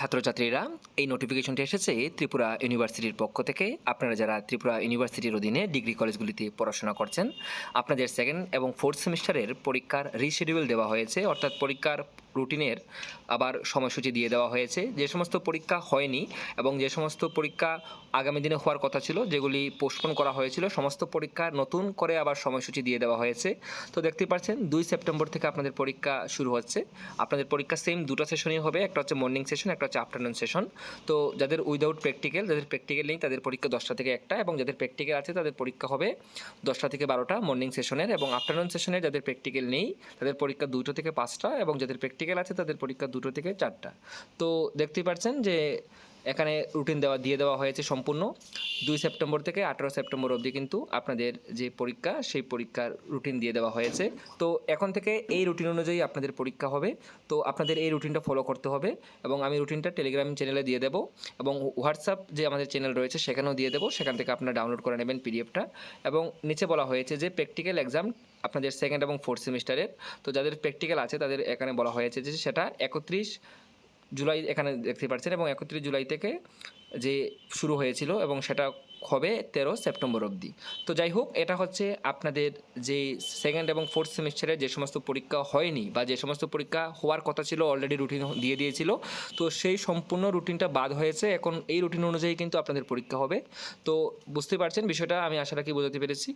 ছাত্রছাত্রীরা, এই নোটিফিকেশনটি এসেছে ত্রিপুরা ইউনিভার্সিটির পক্ষ থেকে। আপনারা যারা ত্রিপুরা ইউনিভার্সিটির অধীনে ডিগ্রি কলেজগুলিতে পড়াশোনা করছেন, আপনাদের সেকেন্ড এবং ফোর্থ সেমিস্টারের পরীক্ষার রিশেডিউল দেওয়া হয়েছে, অর্থাৎ পরীক্ষার রুটিনের আবার সময়সূচি দিয়ে দেওয়া হয়েছে। যে সমস্ত পরীক্ষা হয়নি এবং যে সমস্ত পরীক্ষা আগামী দিনে হওয়ার কথা ছিল, যেগুলি পোস্টপোন করা হয়েছিল, সমস্ত পরীক্ষা নতুন করে আবার সময়সূচি দিয়ে দেওয়া হয়েছে। তো দেখতেই পাচ্ছেন, দুই সেপ্টেম্বর থেকে আপনাদের পরীক্ষা শুরু হচ্ছে। আপনাদের পরীক্ষা সেম দুটো সেশনই হবে, একটা হচ্ছে মর্নিং সেশন একটা হচ্ছে আফটারনুন সেশন তো যাদের উইদাউট প্র্যাকটিক্যাল যাদের প্র্যাকটিক্যাল নেই, তাদের পরীক্ষা দশটা থেকে একটা এবং যাদের প্র্যাকটিক্যাল আছে, তাদের পরীক্ষা হবে দশটা থেকে বারোটা মর্নিং সেশনের এবং আফটারনুন সেশনের যাদের প্র্যাকটিক্যাল নেই, তাদের পরীক্ষা দুটো থেকে পাঁচটা এবং যাদের প্র্যাকটিক্যাল আছে তাদের পরীক্ষা দুটো থেকে চারটা। তো দেখতেই পাচ্ছেন যে এখানে রুটিন দেওয়া, দিয়ে দেওয়া হয়েছে সম্পূর্ণ। দুই সেপ্টেম্বর থেকে আঠেরো সেপ্টেম্বর অবধি কিন্তু আপনাদের যে পরীক্ষা, সেই পরীক্ষার রুটিন দিয়ে দেওয়া হয়েছে। তো এখন থেকে এই রুটিন অনুযায়ী আপনাদের পরীক্ষা হবে। তো আপনাদের এই রুটিনটা ফলো করতে হবে এবং আমি রুটিনটা টেলিগ্রাম চ্যানেলে দিয়ে দেবো এবং হোয়াটসঅ্যাপ যে আমাদের চ্যানেল রয়েছে সেখানেও দিয়ে দেবো। সেখান থেকে আপনারা ডাউনলোড করে নেবেন পিডিএফটা এবং নিচে বলা হয়েছে যে প্র্যাকটিক্যাল এক্সাম আপনাদের সেকেন্ড এবং ফোর্থ সেমিস্টারের তো যাদের প্র্যাকটিক্যাল আছে তাদের এখানে বলা হয়েছে যে সেটা একত্রিশ জুলাই এখানে দেখতে পাচ্ছেন এবং একত্রিশ জুলাই থেকে যে শুরু হয়েছিল এবং সেটা হবে তেরো সেপ্টেম্বর অবধি। তো যাই হোক, এটা হচ্ছে আপনাদের যে সেকেন্ড এবং ফোর্থ সেমিস্টারে যে সমস্ত পরীক্ষা হয়নি বা যে সমস্ত পরীক্ষা হওয়ার কথা ছিল অলরেডি রুটিন দিয়ে দিয়েছিল, তো সেই সম্পূর্ণ রুটিনটা বাদ হয়েছে। এখন এই রুটিন অনুযায়ী কিন্তু আপনাদের পরীক্ষা হবে। তো বুঝতে পারছেন বিষয়টা, আমি আশা রাখি বোঝাতে পেরেছি।